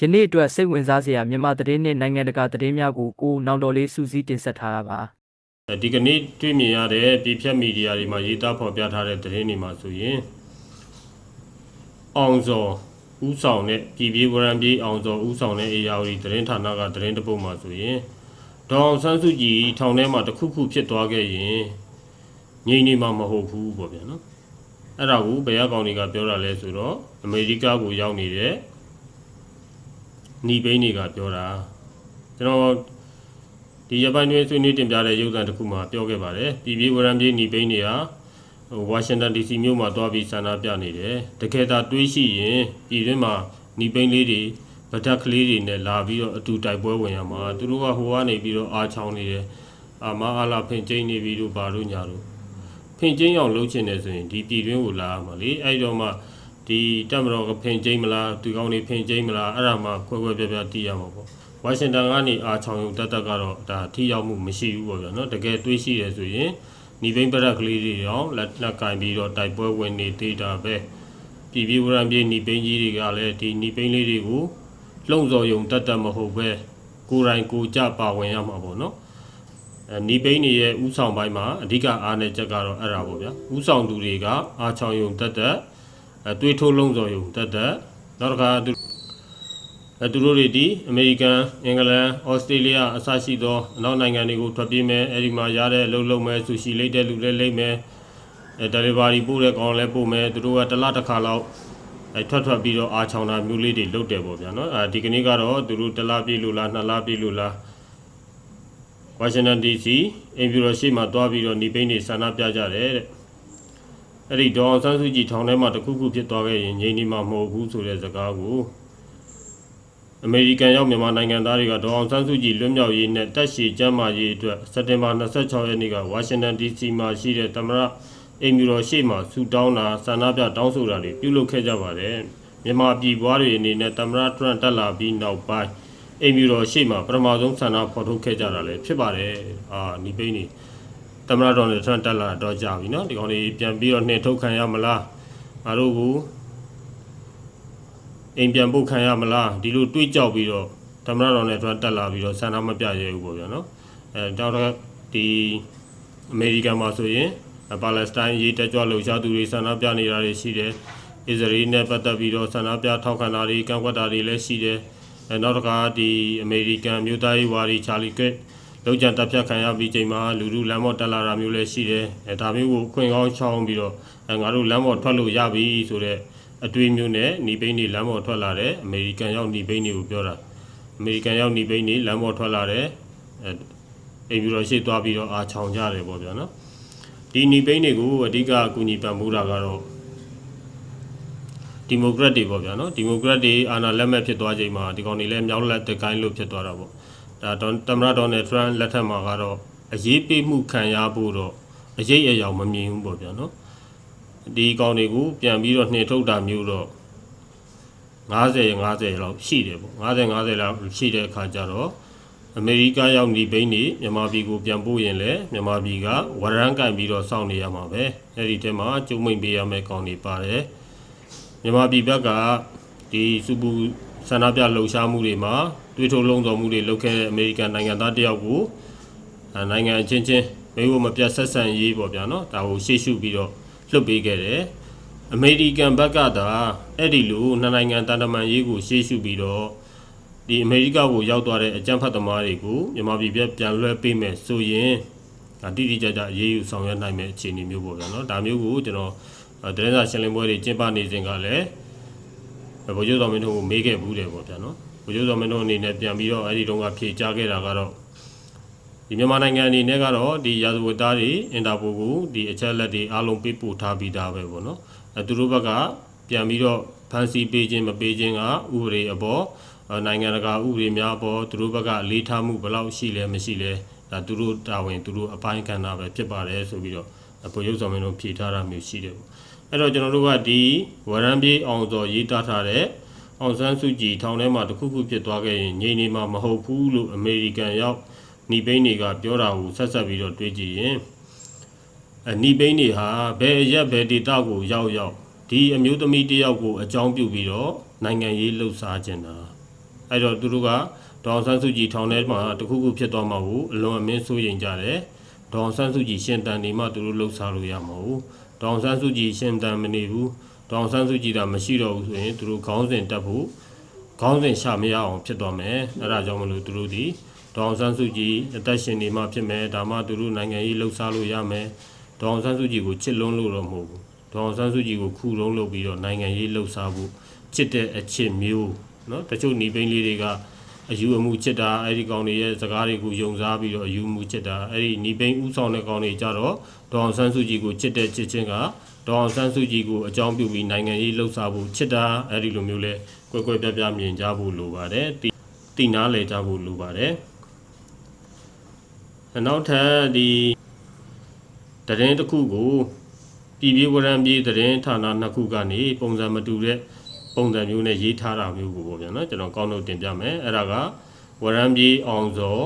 ယနေ့အတွက်စိတ်ဝင်စားစရာမြန်မာသတင်းနဲ့နိုင်ငံတကာသတင်းများကိုကိုနောင်တော်လေးစူးစီးတင်ဆက်ထားတာပါဒီကနေ့တွေ့မြင်ရတဲ့ပြည်ဖြတ်မီဒီယာတွေမှာရေးသားဖော်ပြထားတဲ့သတင်းတွေမှာဆိုရင်အောင်စော်ဦးဆောင်တဲ့ပြည်ပြည်ဝရံပြည်အောင်စော်ဦးဆောင်တဲ့ ARD သတင်းဌာနကသတင်းတစ်ပုဒ်မှာဆိုရင်ဒေါအောင်ဆန်းစုကြည်ထောင်ထဲမှာတစ်ခုခုဖြစ်သွားခဲ့ရင်ငြိမ်နေမှာမဟုတ်ဘူးပေါ့ဗျာနော်အဲ့ဒါကိုဘယ်အကောင်တွေကပြောတာလဲဆိုတော့အမေရိကကိုရောက်နေတဲ့ ညီပိန်းတွေကပြောတာကျွန်တော်ဒီရပိုင်းတွင်ဆွေးနွေးတင်ပြတဲ့ရုပ်သံတစ်ခုမှာပြောခဲ့ပါတယ်ပြည်ပြည်ဝရံပြည်ညီပိန်းတွေဟာဟိုဝါရှင်တန် DC မြို့မှာတွားပြီးဆန္ဒပြနေတယ်တကယ်သာတွေးရှိရင်ပြည်တွင်းမှာညီပိန်းလေးတွေဗဒက်ကလေးတွေနဲ့လာပြီးတော့အတူတိုက်ပွဲဝင်ရမှာသူတို့ကဟိုကနေပြီးတော့အာချောင်းနေတယ်အာမအားလာဖင်ကျင်းနေပြီးတော့ဘာလို့ညာလို့ဖင်ကျင်းအောင်လှုပ်ချင်တယ်ဆိုရင်ဒီပြည်တွင်းကိုလာရမှာလေအဲ့တော့မှ ဒီတက်မတော်ကဖင်ကျင်းမလားဒီကောင်းနေဖင်ကျင်းမလားအဲ့ဒါမှခွဲခွဲပြားပြားတီးရမှာပေါ့ဝါရှင်တန်ကနေအာချောင်ယုံတက်တက်ကတော့ဒါထိရောက်မှုမရှိဘူးပေါ့ဗျာနော်တကယ်တွေးရှိရဆိုရင်ညီဘိန်းပရက်ကလေးတွေရောလက်လက်ကင်ပြီးတော့တိုက်ပွဲဝင်နေသေးတာပဲပြည်ပြည်ဝရံပြည်ညီဘိန်းကြီးတွေကလည်းဒီညီဘိန်းလေးတွေကိုလုံစော်ယုံတက်တက်မဟုတ်ပဲကိုယ်တိုင်ကိုယ်ကြပါဝင်ရမှာပေါ့နော်အဲညီဘိန်းတွေရဲ့ဥဆောင်ပိုင်းမှာအဓိကအားနဲ့ချက်ကတော့အဲ့ဒါပေါ့ဗျာဥဆောင်သူတွေကအာချောင်ယုံတက်တက် အဲတွေးထိုးလုံစော်ယုံတက်တက်နောက်တစ်ခါသူအဲသူတို့တွေဒီအမေရိကန်အင်္ဂလန်ဩစတြေးလျအစရှိသောအနောက်နိုင်ငံတွေကိုထွက်ပြေးမယ်အဲဒီမှာရတဲ့အလုပ်လုပ်မယ်ဆူရှီလိတ်တဲ့လူလည်းလိတ်မယ်အဲတယ်လီဗာရီပို့တဲ့ကောင်လည်းပို့မယ်သူတို့ကတစ်လတစ်ခါလောက်အဲထွက်ထွက်ပြီးတော့အာချောင်တာမျိုးလေးတွေလုပ်တယ်ပေါ့ဗျာနော်အဲဒီကနေ့ကတော့သူတို့တစ်လပြည့်လို့လားနှစ်လပြည့်လို့လားဝါရှင်တန် DC အင်ဖြူတော်ရှိမှတွားပြီးတော့နေပိန်းတွေဆန္ဒပြကြတယ်တဲ့ အဲ့ဒီဒေါအောင်ဆန်းစုကြည်ထောင်ထဲမှာတခုခုဖြစ်သွားခဲ့ရင်ငြိမ်နေမှာမဟုတ်ဘူးဆိုတဲ့စကားကိုအမေရိကန်ရောက်မြန်မာနိုင်ငံသားတွေကဒေါ်အောင်ဆန်းစုကြည်လွတ်မြောက်ရေးနဲ့တက်ရှိကျမ်းမာရေးအတွက်စက်တင်ဘာ26ရက်နေ့ကဝါရှင်တန် DC မှာရှိတဲ့သမ္မတအိမ်မြူတော်ရှေ့မှာဆူတောင်းတာဆန္ဒပြတောင်းဆိုတာတွေပြုလုပ်ခဲ့ကြပါတယ်မြန်မာပြည်ပွားတွေအနေနဲ့သမ္မတထရန့်တက်လာပြီးနောက်ပိုင်းအိမ်မြူတော်ရှေ့မှာပထမဆုံးဆန္ဒဖော်ထုတ်ခဲ့ကြတာလည်းဖြစ်ပါတယ်အာဒီပိန်းနေ သမ္မတဒေါ်နယ်ထရန့်တက်လာတော့ကြာပြီနော်ဒီကောင်လေးပြန်ပြီးတော့နှင်ထုတ်ခံရမလားငါတို့ကိုအိမ်ပြန်ပုတ်ခံရမလားဒီလိုတွေးကြောက်ပြီးတော့သမ္မတတော်နဲ့တွန်းတက်လာပြီးတော့ဆန္ဒမပြရဲဘူးပေါ့ဗျာနော်အဲတောက်တော့ဒီအမေရိကန်မှာဆိုရင်ပါလက်စတိုင်းရေးတက်ကြွလှုပ်ရှားသူတွေဆန္ဒပြနေတာတွေရှိတယ်အစ္စရေးနဲ့ပတ်သက်ပြီးတော့ဆန္ဒပြထောက်ခံတာတွေကန့်ကွက်တာတွေလည်းရှိတယ်အဲနောက်တစ်ခါဒီအမေရိကန်မြို့သားရေးဝါဒီချာလီကက် လောက်ကျန်တပ်ဖြတ်ခံရပြီးချိန်မှာလူလူလမ်းပေါ်တက်လာတာမျိုးလည်းရှိတယ်အဲဒါမျိုးကိုအခွင့်ကောင်းချောင်းပြီးတော့အဲငါတို့လမ်းပေါ်ထွက်လို့ရပြီဆိုတော့အတွေ့အမျိုးနဲ့ညီပိန်းတွေလမ်းပေါ်ထွက်လာတဲ့အမေရိကန်ရောက်ညီပိန်းတွေကိုပြောတာအမေရိကန်ရောက်ညီပိန်းတွေလမ်းပေါ်ထွက်လာတဲ့အဲအိမ်ပြီးတော့ရှေ့သွားပြီးတော့အာချောင်ကြတယ်ပေါ့ဗျာနော်ဒီညီပိန်းတွေကိုအဓိကအကူအညီပံ့ပိုးတာကတော့ဒီမိုကရက်တွေပေါ့ဗျာနော်ဒီမိုကရက်တွေအာဏာလက်မဲ့ဖြစ်သွားချိန်မှာဒီကောင်တွေလည်းမြောက်လက်တကိုင်းလို့ဖြစ်သွားတာပေါ့ ဒါတော့တမရဒေါ်နယ်ထရန့်လက်ထက်မှာကတော့အရေးပေးမှုခံရဖို့တော့အရေးအယောင်မမြင်ဘူးပေါ့ဗျာနော်ဒီကောင်တွေကိုပြန်ပြီးတော့နှင်ထုတ်တာမျိုးတော့90 50လောက်ရှိတယ်ပေါ့50 50လောက်ရှိတဲ့အခါကျတော့အမေရိကရောက်နေဘိန်းနေမြန်မာပြည်ကိုပြန်ပို့ရင်လည်းမြန်မာပြည်ကဝရမ်းကန်ပြီးတော့စောင့်နေရမှာပဲအဲ့ဒီထဲမှာကျုံမိန်ပေးရမယ့်ကောင်တွေပါတယ်မြန်မာပြည်ဘက်ကဒီစူပူ ဆန္ဒပြလှုပ်ရှားမှုတွေမှာတွေးထုတ်လုံးတော်မှုတွေလုပ်ခဲ့တဲ့အမေရိကန်နိုင်ငံသားတယောက်ကိုအဲနိုင်ငံအချင်းချင်းမေဖို့မပြတ်ဆက်ဆံရေးပေါ့ဗျာနော်ဒါကိုရှေ့ရှုပြီးတော့လွတ်ပေးခဲ့တယ်အမေရိကန်ဘက်ကသာအဲ့ဒီလိုနှစ်နိုင်ငံတန်တမန်ရေးကိုရှေ့ရှုပြီးတော့ဒီအမေရိကကိုရောက်သွားတဲ့အကြမ်းဖက်သမားတွေကိုမြန်မာပြည်ပြပြန်လွှဲပေးမယ်ဆိုရင်ဒါတိတိကျကျအရေးယူဆောင်ရွက်နိုင်မယ့်အခြေအနေမျိုးပေါ့ဗျာနော်ဒါမျိုးကိုကျွန်တော်အဲသတင်းစာရှင်းလင်းပွဲတွေကျင်းပနေစဉ်ကလည်း ဗိုလ်ချုပ်တော်မင်းတို့ကိုမေးခဲ့ဘူးတယ်ပေါ့ဗျာနော်ဗိုလ်ချုပ်တော်မင်းတို့အနေနဲ့ပြန်ပြီးတော့အဲ့ဒီတုန်းကဖြေကြားခဲ့တာကတော့ဒီမြန်မာနိုင်ငံအနေနဲ့ကတော့ဒီရာဇဝတ်သားတွေအင်တာပိုကိုဒီအချက်လက်တွေအားလုံးပေးပို့ထားပြီးသားပဲပေါ့နော်အဲသူတို့ဘက်ကပြန်ပြီးတော့ဖန်စီပေးခြင်းမပေးခြင်းကဥပဒေအပေါ်အဲနိုင်ငံတကာဥပဒေများအပေါ်သူတို့ဘက်ကအလေးထားမှုဘယ်လောက်ရှိလဲမရှိလဲဒါသူတို့တာဝန်သူတို့အပိုင်းကဏ္ဍပဲဖြစ်ပါတယ်ဆိုပြီးတော့ဗိုလ်ချုပ်စော်မင်းတို့ဖြေထားတာမျိုးရှိတယ်ပေါ့ အဲ့တော့ကျွန်တော်တို့ကဒီဝရံပြေးအောင်စော်ရေးသားထားတဲ့အောင်ဆန်းစုကြည်ထောင်ထဲမှာတခုခုဖြစ်သွားခဲ့ရင်ငြိမ်နေမှာမဟုတ်ဘူးလို့အမေရိကန်ရောက်နီပိန်းတွေကပြောတာကိုဆက်ဆက်ပြီးတော့တွေးကြည့်ရင်အနီပိန်းတွေဟာဘယ်အရက်ဘယ်ဒေတာကိုရောက်ရောက်ဒီအမျိုးသမီးတယောက်ကိုအကြောင်းပြုပြီးတော့နိုင်ငံရေးလှုပ်ရှားခြင်းတာအဲ့တော့သူတို့ကဒေါအောင်ဆန်းစုကြည်ထောင်ထဲမှာတခုခုဖြစ်သွားမှာကိုအလွန်အမင်းစိုးရိမ်ကြတယ်ဒေါအောင်ဆန်းစုကြည်ရှင်တန်နေမှသူတို့လှုပ်ရှားလို့ရမှာဟုတ် ဒေါအောင်ဆန်းစုကြည်ရှင်တန်မနေဘူးဒေါအောင်ဆန်းစုကြည်ဒါမရှိတော့ဘူးဆိုရင်သူတို့ခေါင်းစဉ်တက်ဖို့ခေါင်းစဉ်ရှာမရအောင်ဖြစ်သွားမယ်အဲ့ဒါကြောင့်မလို့သူတို့ဒီဒေါအောင်ဆန်းစုကြည်အသက်ရှင်နေမှဖြစ်မယ်ဒါမှသူတို့နိုင်ငံရေးလှုပ်ရှားလို့ရမယ်ဒေါအောင်ဆန်းစုကြည်ကိုချစ်လုံးလို့တော့မဟုတ်ဘူးဒေါအောင်ဆန်းစုကြည်ကိုခုလုံးလုပ်ပြီးတော့နိုင်ငံရေးလှုပ်ရှားဖို့ချစ်တဲ့အချစ်မျိုးเนาะတချို့หนีပိန်းလေးတွေက အယူအမှုချစ်တာအဲ့ဒီကောင်တွေရဲ့စကားတွေကိုယုံစားပြီးတော့အယူအမှုချစ်တာအဲ့ဒီหนีပိန်းဥဆောင်တဲ့ကောင်တွေကြတော့ဒေါအောင်ဆန်းစုကြည်ကိုချစ်တဲ့ချစ်ချင်းကဒေါအောင်ဆန်းစုကြည်ကိုအကြောင်းပြုပြီးနိုင်ငံရေးလှုပ်ရှားဖို့ချစ်တာအဲ့ဒီလိုမျိုးလဲကွယ်ကွယ်ပြားပြားမြင်ကြဖို့လိုပါတယ်တိတိနာလဲကြဖို့လိုပါတယ်နောက်ထပ်ဒီတရင်တစ်ခုကိုပြည်ပြည်ဝရံပြည်တရင်ဌာနနှစ်ခုကနေပုံစံမတူတဲ့ ပုံစံမျိုးနဲ့ရေးထားတာမျိုးကိုပေါ့ဗျာနော်ကျွန်တော်ကောင်းလို့တင်ပြမယ်အဲ့ဒါကဝရံပြည်အောင်စော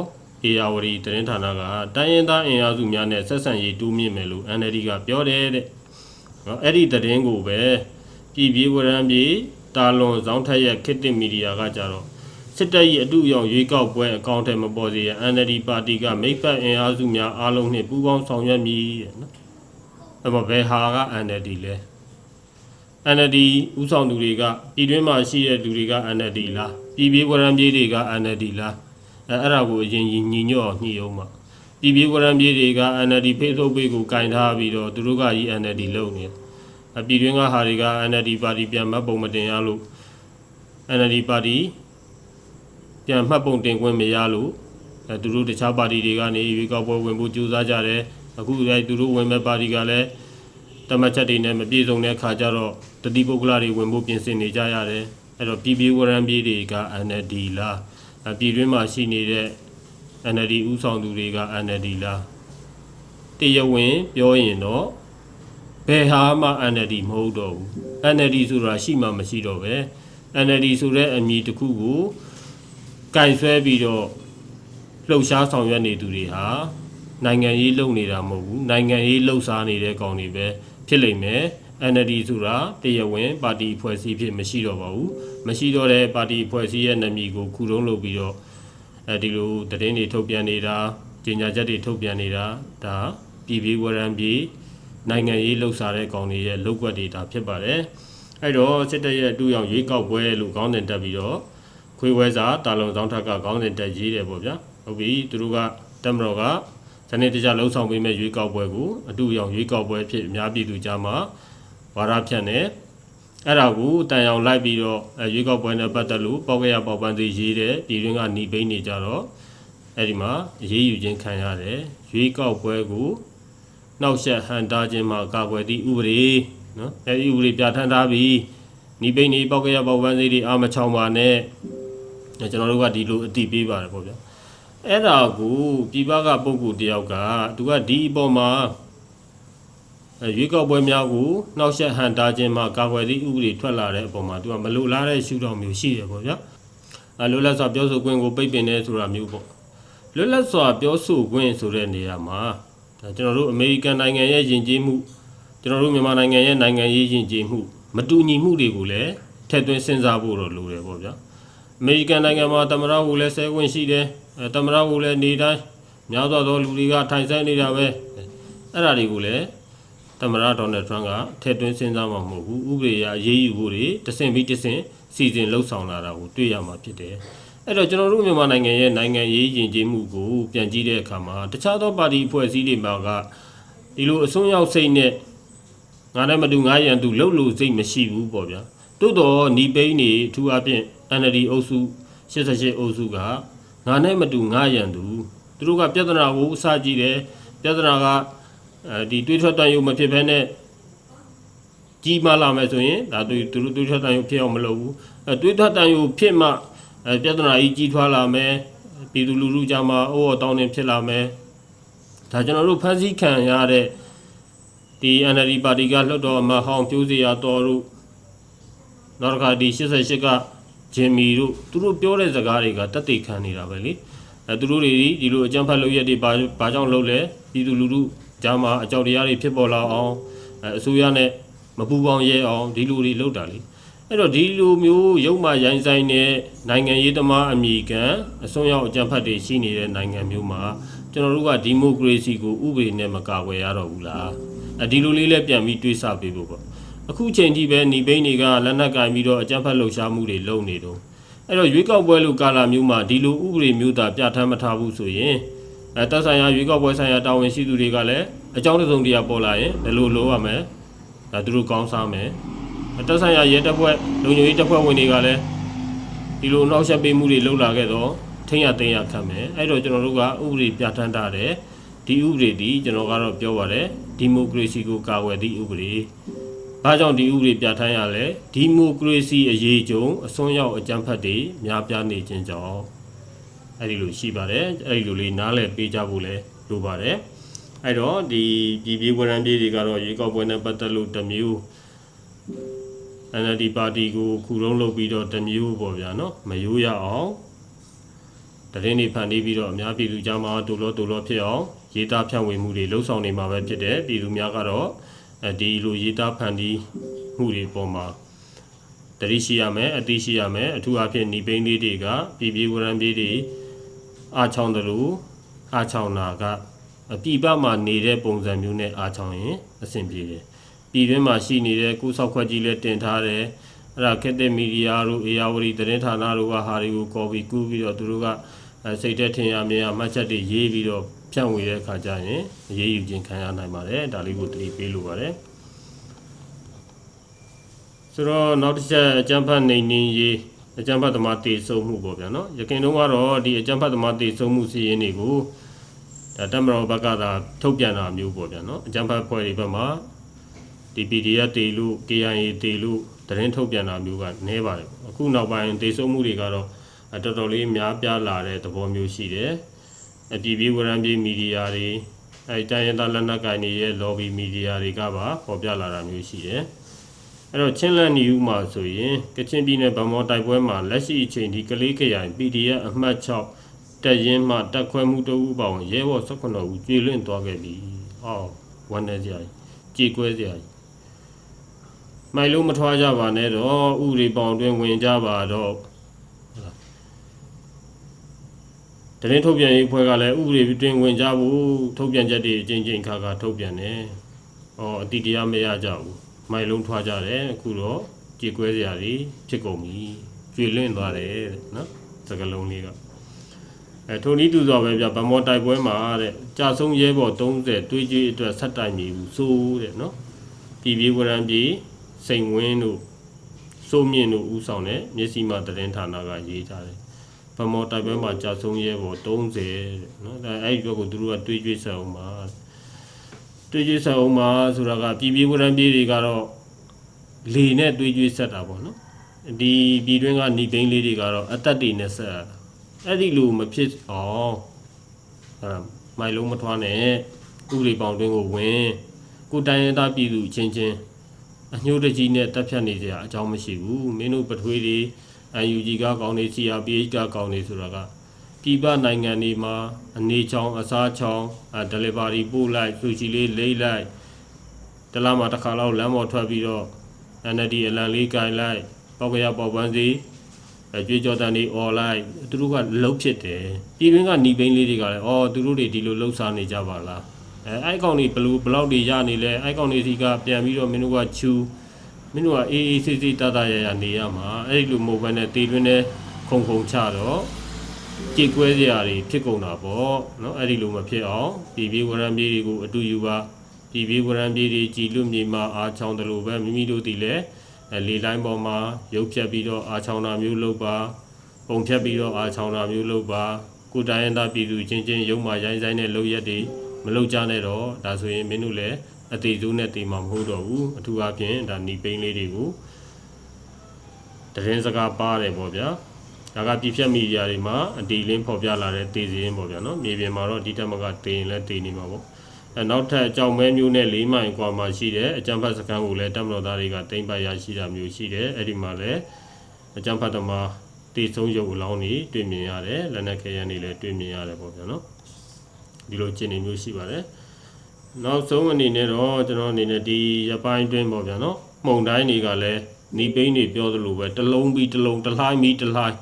အေယာဝတီတရင်ဌာနကတိုင်းရင်းသားအင်အားစုများနဲ့ဆက်ဆံရေးတူးမြင့်မယ်လို့ NLD ကပြောတယ်တဲ့နော်အဲ့ဒီတရင်ကိုပဲပြည်ပြည်ဝရံပြည်တာလွန်ဇောင်းထက်ရဲ့ခေတ်တစ်မီဒီယာကကြတော့စစ်တပ်၏အတူရောက်ရွေးကောက်ပွဲအကောင့်ထဲမပေါ်စေရန် NLD ပါတီကမိတ်ဖက်အင်အားစုများအားလုံးနှင့်ပူးပေါင်းဆောင်ရွက်မည်တဲ့နော်အဲ့မဘယ်ဟာက NLD လဲ NLD ဥဆောင်သူတွေကပြည်တွင်းမှာရှိတဲ့လူတွေက NLD လားပြည်ပြည်ဝရံပြည်တွေက NLD လားအဲအဲ့ဒါကိုအရင်ညီညွတ်အောင်ညှိအောင်ပါပြည်ပြည်ဝရံပြည်တွေက NLD Facebook page ကိုကင်ထားပြီးတော့သူတို့ကကြီး NLD လုပ်နေတယ်အပြည်တွင်းကဟာတွေက NLD ပါတီပြန်မှတ်ပုံမတင်ရလို့ NLD ပါတီပြန်မှတ်ပုံတင်ခွင့်မရလို့အဲသူတို့တခြားပါတီတွေကနေရွေးကောက်ပွဲဝင်ဖို့ကြိုးစားကြတယ်အခုလည်းသူတို့ဝင်မဲ့ပါတီကလည်း တမတ်ချက်တွေနဲ့မပြည့်စုံတဲ့ခါကျတော့တတိပုဂ္ဂလတွေဝင်ဖို့ပြင်ဆင်နေကြရတယ်အဲ့တော့ပြည်ပြည်ဝရံပြည်တွေက NLD လားအပြည်တွင်းမှာရှိနေတဲ့ NLD ဥဆောင်သူတွေက NLD လားတရားဝင်ပြောရင်တော့ဘယ်ဟာမှ NLD မဟုတ်တော့ဘူး NLD ဆိုတာရှိမှမရှိတော့ပဲ NLD ဆိုတဲ့အမည်တစ်ခုကိုကင်ဆွဲပြီးတော့လှုပ်ရှားဆောင်ရွက်နေသူတွေဟာနိုင်ငံရေးလုပ်နေတာမဟုတ်ဘူးနိုင်ငံရေးလှုပ်ရှားနေတဲ့ကောင်တွေပဲ ဖြစ်လိမ့်မယ် NLD ဆိုတာတရားဝင်ပါတီအဖွဲ့အစည်းဖြစ်မရှိတော့ပါဘူးမရှိတော့တဲ့ပါတီအဖွဲ့အစည်းရဲ့နာမည်ကိုခုတုံးလုပ်ပြီးတော့အဲဒီလိုသတင်းတွေထုတ်ပြန်နေတာကြေညာချက်တွေထုတ်ပြန်နေတာဒါပြည်ပြည်ဝရံပြည်နိုင်ငံရေးလှုပ်ရှားတဲ့ကောင်တွေရဲ့လုပ်ကွက်တွေဒါဖြစ်ပါတယ်အဲ့တော့စစ်တပ်ရဲ့အတူရောက်ရွေးကောက်ပွဲလို့ခေါင်းစဉ်တက်ပြီးတော့ခွေးဝဲစာတာလုံဆောင်ထက်ကခေါင်းစဉ်တက်ရေးတယ်ပေါ့ဗျာဟုတ်ပြီသူတို့ကတက်မတော်က ဇနီးတကြလှုပ်ဆောင်ပေးမဲ့ရွေးကောက်ပွဲကိုအတူရောက်ရွေးကောက်ပွဲဖြစ်အများပြည်သူကြားမှာဝါရဖြန့်တယ်အဲ့ဒါကိုတန်အောင်လိုက်ပြီးတော့အဲရွေးကောက်ပွဲနဲ့ပတ်သက်လို့ပေါက်ကရပေါက်ပန်းစီရေးတဲ့ပြည်တွင်းကหนีပိန်းနေကြတော့အဲ့ဒီမှာအရေးယူခြင်းခံရတယ်ရွေးကောက်ပွဲကိုနှောက်ယှက်ဟန်တာခြင်းမှာကာကွယ်သည့်ဥပဒေနော်အဲ့ဒီဥပဒေပြဋ္ဌာန်းထားပြီးหนีပိန်းနေပေါက်ကရပေါက်ပန်းစီတွေအာမချောင်ပါနဲ့အဲကျွန်တော်တို့ကဒီလိုအတိပေးပါတယ်ပေါ့ဗျာ အဲ့ဒါကိုပြည်ပကပုံကူတယောက်ကသူကဒီအပေါ်မှာအဲရွေးကောက်ပွဲများကိုနှောက်ယှက်ဟန်တာခြင်းမှာကာကွယ်သည့်ဥပဒေထွက်လာတဲ့အပေါ်မှာသူကမလိုလားတဲ့ရှုထောင့်မျိုးရှိတယ်ပေါ့ဗျာအဲလွတ်လပ်စွာပြောဆိုခွင့်ကိုပိတ်ပင်နေဆိုတာမျိုးပေါ့လွတ်လပ်စွာပြောဆိုခွင့်ဆိုတဲ့နေရာမှာဒါကျွန်တော်တို့အမေရိကန်နိုင်ငံရဲ့ယဉ်ကျေးမှုကျွန်တော်တို့မြန်မာနိုင်ငံရဲ့နိုင်ငံရေးယဉ်ကျေးမှုမတူညီမှုတွေကိုလည်းထည့်သွင်းစဉ်းစားဖို့တော့လိုတယ်ပေါ့ဗျာအမေရိကန်နိုင်ငံမှာသမ္မတကိုလည်းဆဲခွင့်ရှိတယ် အဲသမ္မတကိုလည်းနေတိုင်းများစွာသောလူတွေကထိုင်ဆိုင်နေတာပဲအဲ့ဒါတွေကိုလည်းသမ္မတဒေါ်နယ်ထရန့်ကထည့်သွင်းစဉ်းစားမှာမဟုတ်ဘူးဥပဒေအရအရေးယူဖို့တွေတဆင့်ပြီးတဆင့်စီစဉ်လှုပ်ဆောင်လာတာကိုတွေ့ရမှာဖြစ်တယ်အဲ့တော့ကျွန်တော်တို့မြန်မာနိုင်ငံရဲ့နိုင်ငံရေးယဉ်ကျေးမှုကိုပြန်ကြည့်တဲ့အခါမှာတခြားသောပါတီအဖွဲ့အစည်းတွေမှာကဒီလိုအစွန်းရောက်စိတ်နဲ့ငါနဲ့မတူငါရန်သူလှုပ်လို့စိတ်မရှိဘူးပေါ့ဗျာတိုးတော့နီပိန်းနေအထူးအဖြင့် NLD အုပ်စု88အုပ်စုက ငါနဲ့မတူငါရန်သူသူတို့ကပြဿနာကိုအစကြည့်တယ်ပြဿနာကအဲဒီတွေးထွက်တန်ရုံမဖြစ်ဘဲနဲ့ကြီးမားလာမယ်ဆိုရင်ဒါသူသူတို့တွေးထွက်တန်ရုံဖြစ်အောင်မလုပ်ဘူးအဲတွေးထွက်တန်ရုံဖြစ်မှအဲပြဿနာကြီးကြီးထွားလာမယ်ပြည်သူလူထုကြားမှာအိုးအော်တောင်းနေဖြစ်လာမယ်ဒါကျွန်တော်တို့ဖန်ဆီးခံရတဲ့ဒီ NLD ပါတီကလွှတ်တော်မှာဟောင်းပြိုးစရာတော်တို့နောက်တစ်ခါဒီ88က ဂျင်မီတို့သူတို့ပြောတဲ့စကားတွေကတက်သိခံနေတာပဲလေအဲသူတို့တွေဒီလိုအကြမ်းဖက်လုပ်ရက်တွေဘာဘာကြောင့်လုပ်လဲပြည်သူလူထုဂျာမှာအကြောက်တရားတွေဖြစ်ပေါ်လာအောင်အဲအစိုးရနဲ့မပူပေါင်းရဲအောင်ဒီလူတွေလုပ်တာလေအဲ့တော့ဒီလိုမျိုးရုပ်မှရိုင်းဆိုင်တဲ့နိုင်ငံရေးသမားအမိခံအစွန်းရောက်အကြမ်းဖက်တွေရှိနေတဲ့နိုင်ငံမျိုးမှာကျွန်တော်တို့ကဒီမိုကရေစီကိုဥပဒေနဲ့မကာကွယ်ရတော့ဘူးလားအဒီလိုလေးလည်းပြန်ပြီးတွေးဆပေးဖို့ပေါ့ အခုချိန်ကြီးပဲหนีဘိန်းတွေကလက်နက်ကင်ပြီးတော့အကြမ်းဖက်လှုပ်ရှားမှုတွေလုပ်နေတော့အဲ့တော့ရွေးကောက်ပွဲလိုကာလမျိုးမှာဒီလိုဥပဒေမျိုးသာပြဋ္ဌာန်းမထားဘူးဆိုရင်အဲတက်ဆိုင်ရာရွေးကောက်ပွဲဆိုင်ရာတာဝန်ရှိသူတွေကလည်းအကြောင်းတစ်စုံတစ်ရာပေါ်လာရင်ဘယ်လိုလုပ်ရမလဲဒါသူတို့ကောင်းစားမယ်တက်ဆိုင်ရာရဲတပ်ဖွဲ့လုံခြုံရေးတပ်ဖွဲ့ဝင်တွေကလည်းဒီလိုနှောက်ယှက်ပေးမှုတွေလုပ်လာခဲ့တော့ထိရသိမ်းရခတ်မယ်အဲ့တော့ကျွန်တော်တို့ကဥပဒေပြဋ္ဌာန်းထားတယ်ဒီဥပဒေဒီကျွန်တော်ကတော့ပြောပါတယ်ဒီမိုကရေစီကိုကာကွယ်သည့်ဥပဒေ ဘာကြောင့်ဒီဥပဒေပြဋ္ဌာန်းရလဲဒီမိုကရေစီအရေးကြုံအစွန်းရောက်အကြမ်းဖက်တွေများပြားနေခြင်းကြောင့်အဲ့ဒီလိုရှိပါတယ်အဲ့ဒီလိုလေးနားလည်ပေးကြဖို့လဲလိုပါတယ်အဲ့တော့ဒီပြည်ပြည်ဝန်ထမ်းပြည်တွေကတော့ရေကောက်ပွဲနဲ့ပတ်သက်လို့တစ်မျိုး NLD ပါတီကိုခုတုံးလုပ်ပြီးတော့တစ်မျိုးပေါ့ဗျာနော်မယိုးရအောင်တရင်တွေဖန်တီးပြီးတော့အများပြည်သူကြားမှာဒုလောဒုလောဖြစ်အောင်ရေးသားဖြန့်ဝေမှုတွေလှုပ်ဆောင်နေမှာပဲဖြစ်တယ်ပြည်သူများကတော့ အဲဒီလိုရေးသားဖန်တီးမှုတွေပေါ်မှာတတိရှိရမယ်အတိရှိရမယ်အထူးအဖြင့်ညီပိန်းလေးတွေကပြည်ပြည်ဝရံပြည်တွေအားချောင်းတယ်လို့အားချောင်းတာကအပြည်ပမှာနေတဲ့ပုံစံမျိုးနဲ့အားချောင်းရင်အဆင်ပြေတယ်ပြည်တွင်းမှာရှိနေတဲ့ကုဆောက်ခွက်ကြီးလည်းတင်ထားတယ်အဲ့ဒါခက်တဲ့မီဒီယာတို့အေယာဝတီသတင်းဌာနတို့ကဟာတွေကိုကော်ပီကူးပြီးတော့သူတို့ကအဲစိတ်သက်ထင်ရမြင်ရမှတ်ချက်တွေရေးပြီးတော့ ဖြန့်ဝေတဲ့အခါကျရင်အရေးယူခြင်းခံရနိုင်ပါတယ်ဒါလေးကိုသတိပေးလိုပါတယ်ဆိုတော့နောက်တစ်ချက်အကြမ်းဖက်နေနေရေးအကြမ်းဖက်သမားတေဆုံးမှုပေါ့ဗျာနော်ရခင်တုန်းကတော့ဒီအကြမ်းဖက်သမားတေဆုံးမှုစီးရင်တွေကိုဒါတက်မတော်ဘက်ကသာထုတ်ပြန်တာမျိုးပေါ့ဗျာနော်အကြမ်းဖက်ဖွဲ့တွေဘက်မှာဒီ PDF တေလို့ KIA တေလို့သတင်းထုတ်ပြန်တာမျိုးကနည်းပါတယ်ပေါ့အခုနောက်ပိုင်းတေဆုံးမှုတွေကတော့အတော်တော်လေးများပြားလာတဲ့သဘောမျိုးရှိတယ် အပြည်ပြည်ဝရံပြည်မီဒီယာတွေအဲတိုင်းရင်းသားလက်နက်ကိုင်တွေရဲ့ lobby မီဒီယာတွေကပါပေါ်ပြလာတာမျိုးရှိတယ်အဲ့တော့ချင်းလန်နီဦးမှာဆိုရင်ကချင်ပြည်နယ်ဗမော်တိုက်ပွဲမှာလက်ရှိအချိန်ဒီကလေးခရိုင် PDF အမှတ်6တက်ရင်မှတက်ခွဲမှုတအူပေါင်းရဲဘော်18ဦးကျွေလွင့်သွားခဲ့ပြီ။ဟောဝန်နေကြကြီးကြေကွဲစရာကြီးမိုင်လုံးမထွားကြပါနဲ့တော့ဥရီပေါင်တွင်ဝင်ကြပါတော့ တရင်ထုတ်ပြန်ရေးဖွဲ့ကလည်းဥပဒေတွင်ဝင်ကြဖို့ထုတ်ပြန်ချက်တွေအချင်းချင်းခါခါထုတ်ပြန်တယ်။ဟောအတိတရားမရကြဘူး။မိုင်လုံးထွားကြတယ်အခုတော့ကြေကွဲစရာကြီးဖြစ်ကုန်ပြီ။ကျွေလွင့်သွားတယ်တဲ့နော်စကလုံးလေးကအဲထိုနည်းတူစွာပဲဗျဗမော်တိုက်ပွဲမှာတဲ့ကြာဆုံးရဲဘော်30တွေးကြွေးအတွက်ဆက်တိုင်ပြီဘူးဆိုတဲ့နော်ပြည်ပြည်ဝရံပြည်စိန်ဝင်းတို့စိုးမြင့်တို့ဥဆောင်တဲ့မျက်စိမှသတင်းဌာနကရေးထားတယ် ဗမော်တိုက်ပွဲမှာကြာဆုံးရဲဘော်30တဲ့နော်ဒါအဲ့ဒီဘက်ကိုသူတို့ကတွေးကြွေးဆက်အောင်ပါတွေးကြွေးဆက်အောင်ပါဆိုတာကပြည်ပြည်ဝရံပြည်တွေကတော့လေနဲ့တွေးကြွေးဆက်တာပေါ့နော်ဒီပြည်တွင်းကနေသိန်းလေးတွေကတော့အသက်တွေနဲ့ဆက်ရတာအဲ့ဒီလိုမဖြစ်အောင်အဲမိုင်လုံးမထွားနဲ့ဥပဒေပေါင်းတွင်းကိုဝင်ကိုတိုင်းရသားပြည်သူချင်းချင်းအညှို့တကြီးနဲ့တက်ဖြတ်နေကြအကြောင်းမရှိဘူးမင်းတို့ပထွေးတွေ UNG ကကောင်းနေ CRPH ကကောင်းနေဆိုတာကပြည်ပနိုင်ငံတွေမှာအနေချောင်းအစားချောင်းအဲ delivery ပို့လိုက်ဆူချီလေးလိမ့်လိုက်တလားမှာတစ်ခါလောက်လမ်းပေါ်ထွက်ပြီးတော့ NLD အလံလေးကင်လိုက်ပောက်ကရပေါ်ပန်းစီ အဲကြွေးကြော်တန်တွေអော်လိုက်သူတို့ကလှုပ်ဖြစ်တယ်ပြည်တွင်းကหนีဘိန်းလေးတွေကလည်းအော်သူတို့တွေဒီလိုလှုပ်ရှားနေကြပါလားအဲအိုက်ကောင်တွေဘလူးဘလောက်တွေရနေလဲအိုက်ကောင်တွေစီကပြန်ပြီးတော့မင်းတို့ကချူ မင်းတို့ကအေးအေးဆေးဆေးတတရရနေရမှာအဲ့ဒီလိုမဟုတ်ဘဲနဲ့တီတွင်းနဲ့ခုံခုံချတော့ကြေကွဲစရာတွေဖြစ်ကုန်တာပေါ့နော်အဲ့ဒီလိုမဖြစ်အောင်ပြည်ပြည်ဝရံပြည်တွေကိုအတူယူပါပြည်ပြည်ဝရံပြည်တွေကြည်လွတ်မြေမှာအားချောင်းတယ်လို့ပဲမိမိတို့ဒီလည်းအဲလေလိုင်းပေါ်မှာရုပ်ဖြတ်ပြီးတော့အာချောင်းတာမျိုးလုပ်ပါပုံဖြတ်ပြီးတော့အာချောင်းတာမျိုးလုပ်ပါကိုယ်တိုင်ရတာပြည်သူချင်းချင်းရုံမာရိုင်းဆိုင်တဲ့လုပ်ရက်တွေမလုပ်ကြနဲ့တော့ဒါဆိုရင်မင်းတို့လည်း အသေးစိုးနဲ့တေးမှာမဟုတ်တော့ဘူးအထူးအဖြင့်ဒါหนีပိန်းလေးတွေကိုတရင်စကားပါတယ်ပေါ့ဗျာဒါကပြည့်ဖြတ်မီဒီယာတွေမှာအတီလင်းဖော်ပြလာတဲ့တေးစင်းပေါ့ဗျာနော်မြေပြင်မှာတော့ဒီတက်မကတေးရင်လည်းတေးနေမှာပေါ့အဲနောက်ထပ်အကြောင်းမဲမျိုးနဲ့၄မိုင်กว่าမှာရှိတဲ့အကြံဖတ်စခန်းကိုလည်းတပ်မတော်သားတွေကတင်ပရရှိတာမျိုးရှိတယ်အဲ့ဒီမှာလည်းအကြံဖတ်သမားတေဆုံးရုပ်အလောင်းတွေတွေ့မြင်ရတယ်လက်နက်ခဲယမ်းတွေလည်းတွေ့မြင်ရတယ်ပေါ့ဗျာနော်ဒီလိုအခြေအနေမျိုးရှိပါတယ် နောက်ဆုံးအနေနဲ့တော့ကျွန်တော်အနေနဲ့ဒီရပိုင်းတွင်းပေါ့ဗျာနော်မှုန်တိုင်းတွေကလည်းနီပိန်းတွေပြောသလိုပဲတစ်လုံးပြီးတစ်လုံးတစ်လှိုင်းပြီးတစ်လှိုင်း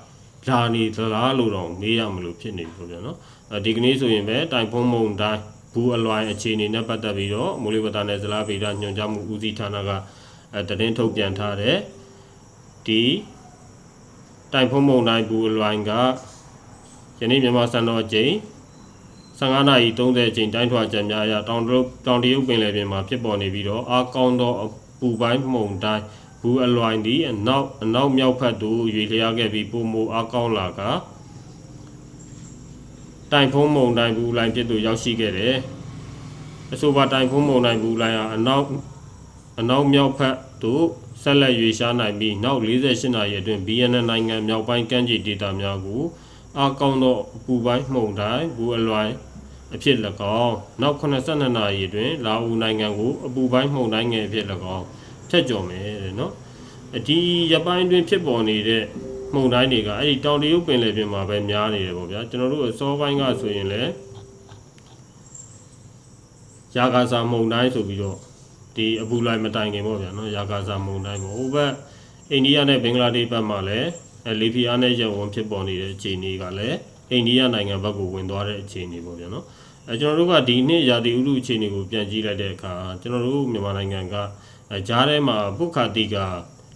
လာနေသလားလို့တော့မေးရမလို့ဖြစ်နေပြီပေါ့ဗျာနော်အဲဒီကနေ့ဆိုရင်ပဲတိုင်ဖုံးမုံတိုင်းဘူးအလွိုင်းအခြေအနေနဲ့ပတ်သက်ပြီးတော့မိုးလေဝသနဲ့ဇလားဗေဒညွှန်ကြားမှုဦးစီးဌာနကအဲတရင်ထုတ်ပြန်ထားတဲ့ဒီတိုင်ဖုံးမုံတိုင်းဘူးအလွိုင်းကယနေ့မြန်မာစံတော်ချိန် 15နာရီ30အချိန်တိုင်းထွာချက်များအရတောင်တရုတ်တောင်တရုတ်ပင်လယ်ပြင်မှာဖြစ်ပေါ်နေပြီးတော့အားကောင်းသောအပူပိုင်းမှုန်တိုင်းဘူးအလွိုင်းသည်အနောက်အနောက်မြောက်ဘက်သို့ရွေလျားခဲ့ပြီးပုံမူအားကောင်းလာကတိုင်ဖုံးမှုန်တိုင်းဘူးလိုင်းဖြစ်သို့ရောက်ရှိခဲ့တယ်အဆိုပါတိုင်ဖုံးမှုန်တိုင်းဘူးလိုင်းဟာအနောက်အနောက်မြောက်ဘက်သို့ဆက်လက်ရွေရှားနိုင်ပြီးနောက်48နာရီအတွင်း BNN နိုင်ငံမြောက်ပိုင်းကမ်းခြေဒေသများကိုအားကောင်းသောအပူပိုင်းမှုန်တိုင်းဘူးအလွိုင်း အဖြစ်၎င်းနောက်82နာရီအတွင်းလာအိုနိုင်ငံကိုအပူပိုင်းမှုန်တိုင်းငယ်အဖြစ်၎င်းထက်ကျော်မယ်တဲ့နော်အဒီရပိုင်းအတွင်းဖြစ်ပေါ်နေတဲ့မှုန်တိုင်းတွေကအဲ့ဒီတောင်တရုတ်ပင်လယ်ပြင်မှာပဲများနေတယ်ပေါ့ဗျာကျွန်တော်တို့အစောပိုင်းကဆိုရင်လည်းယာဂါစာမှုန်တိုင်းဆိုပြီးတော့ဒီအပူလိုက်မတိုင်ခင်ပေါ့ဗျာနော်ယာဂါစာမှုန်တိုင်းပေါ့ဟိုဘက်အိန္ဒိယနဲ့ဘင်္ဂလားဒေ့ရှ်ဘက်မှာလည်းအဲလီဖီယာနဲ့ရဝန်ဖြစ်ပေါ်နေတဲ့အခြေအနေကလည်း အိန္ဒိယနိုင်ငံဘက်ကိုဝင်သွားတဲ့အခြေအနေပေါ့ဗျာနော်အဲကျွန်တော်တို့ကဒီနှစ်ရာသီဥတုအခြေအနေကိုပြန်ကြည့်လိုက်တဲ့အခါကျွန်တော်တို့မြန်မာနိုင်ငံကအဲကြားထဲမှာပုခါတိက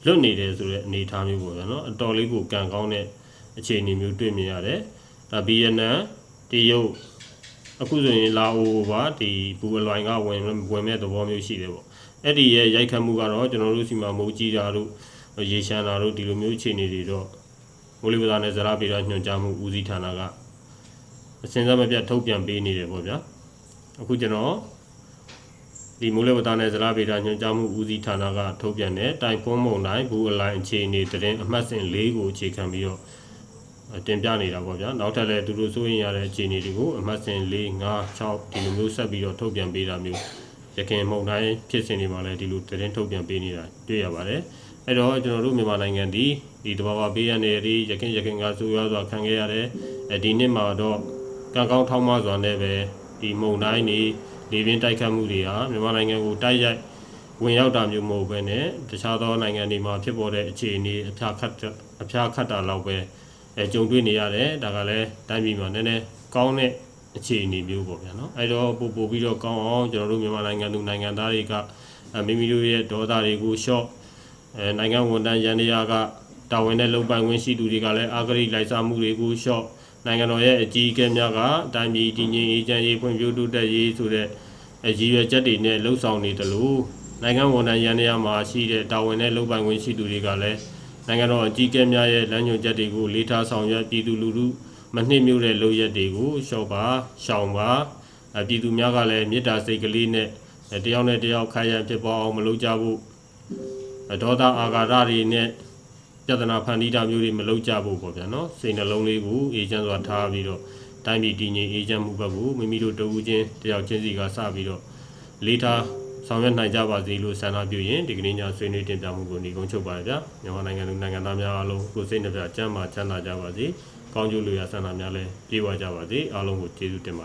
လွတ်နေတယ်ဆိုတဲ့အနေအထားမျိုးပေါ့ဗျာနော်အတော်လေးကိုကံကောင်းတဲ့အခြေအနေမျိုးတွေ့မြင်ရတယ်ဒါဗီယက်နမ်တရုတ်အခုဆိုရင်လာအိုပါဒီဘူအလွိုင်ကဝင်ဝင်မဲ့သဘောမျိုးရှိတယ်ပေါ့အဲ့ဒီရဲ့ရိုက်ခတ်မှုကတော့ကျွန်တော်တို့စီမှာမုတ်ကြီးတာတို့ရေရှမ်းတာတို့ဒီလိုမျိုးအခြေအနေတွေတော့ မိုးလေဝသနဲ့ဇရာပေတာညွှန်ကြားမှုဦးစီးဌာနကအစင်စမပြတ်ထုတ်ပြန်ပေးနေတယ်ပေါ့ဗျာအခုကျွန်တော်ဒီမိုးလေဝသနဲ့ဇလားဗေဒညွှန်ကြားမှုဦးစီးဌာနကထုတ်ပြန်တဲ့တိုင်ဖုန်းမုံတိုင်းဘူးအလိုင်းအခြေအနေသတင်းအမှတ်စဉ်၄ကိုအခြေခံပြီးတော့တင်ပြနေတာပေါ့ဗျာနောက်ထပ်လည်းသူတို့စိုးရင်ရတဲ့အခြေအနေတွေကိုအမှတ်စဉ်၄၅6ဒီလိုမျိုးဆက်ပြီးတော့ထုတ်ပြန်ပေးတာမျိုးရခင်မုံတိုင်းဖြစ်စဉ်တွေမှာလည်းဒီလိုသတင်းထုတ်ပြန်ပေးနေတာတွေ့ရပါတယ် အဲ့တော့ကျွန်တော်တို့မြန်မာနိုင်ငံဒီဒီတဘာဝဘေးရန်တွေရခင်ရခင်ကဆိုးရွားစွာခံခဲ့ရတဲ့အဲဒီနှစ်မှာတော့ကံကောင်းထောင်းမစွာနဲ့ပဲဒီမုံတိုင်းနေလေပြင်းတိုက်ခတ်မှုတွေဟာမြန်မာနိုင်ငံကိုတိုက်ရိုက်ဝင်ရောက်တာမျိုးမဟုတ်ဘဲနဲ့တခြားသောနိုင်ငံတွေမှာဖြစ်ပေါ်တဲ့အခြေအနေအဖျားခတ်အဖျားခတ်တာလောက်ပဲအဲကြုံတွေ့နေရတယ်ဒါကလည်းတိုင်းပြည်မှာနည်းနည်းကောင်းတဲ့အခြေအနေမျိုးပေါ့ဗျာနော်အဲတော့ပို့ပို့ပြီးတော့ကောင်းအောင်ကျွန်တော်တို့မြန်မာနိုင်ငံသူနိုင်ငံသားတွေကအဲမိမိတို့ရဲ့ဒေါသတွေကိုရှော့ အဲနိုင်ငံဝန်ထမ်းရန်ရာကတာဝန်နဲ့လုံပိုင်ခွင့်ရှိသူတွေကလည်းအာဂရိလိုက်စားမှုတွေကိုရှော့နိုင်ငံတော်ရဲ့အကြီးအကဲများကအတိုင်းပြည်တည်ငြိမ်အေးချမ်းရေးဖွံ့ဖြိုးတိုးတက်ရေးဆိုတဲ့အရည်ရွယ်ချက်တွေနဲ့လှုပ်ဆောင်နေတယ်လို့နိုင်ငံဝန်ထမ်းရန်ရမှာရှိတဲ့တာဝန်နဲ့လုပ်ပိုင်ခွင့်ရှိသူတွေကလည်းနိုင်ငံတော်အကြီးအကဲများရဲ့လမ်းညွှန်ချက်တွေကိုလေးထားဆောင်ရွက်ပြည်သူလူထုမနှိမ့်မြုပ်တဲ့လုပ်ရက်တွေကိုရှော့ပါရှောင်ပါအပြည်သူများကလည်းမေတ္တာစိတ်ကလေးနဲ့အဲတယောက်နဲ့တယောက်ခိုင်ရန်ဖြစ်ပေါ်အောင်မလုပ်ကြဘူး ဒေါသအာဃာတတွေနဲ့ပြဿနာဖန်တီးတာမျိုးတွေမလုပ်ကြဘူးပေါ့ဗျာနော်စိတ်နှလုံးလေးကိုအေဂျင့်စွာထားပြီးတော့တိုင်းပြည်တည်ငြိမ်အေဂျင့်မှုဘက်ကိုမိမိတို့တဦးချင်းတယောက်ချင်းစီကစပြီးတော့လေးထားဆောင်ရွက်နိုင်ကြပါစေလို့ဆန္ဒပြုရင်ဒီကနေ့ညဆွေးနွေးတင်ပြမှုကိုညီကုန်းချုပ်ပါရဗျာမြန်မာနိုင်ငံလူနိုင်ငံသားများအားလုံးကိုယ်စိတ်နှပြချမ်းသာချမ်းသာကြပါစေကောင်းကျိုးလိုရာဆန္ဒများလည်းပြေဝကြပါစေအားလုံးကိုကျေးဇူးတင်ပါတယ်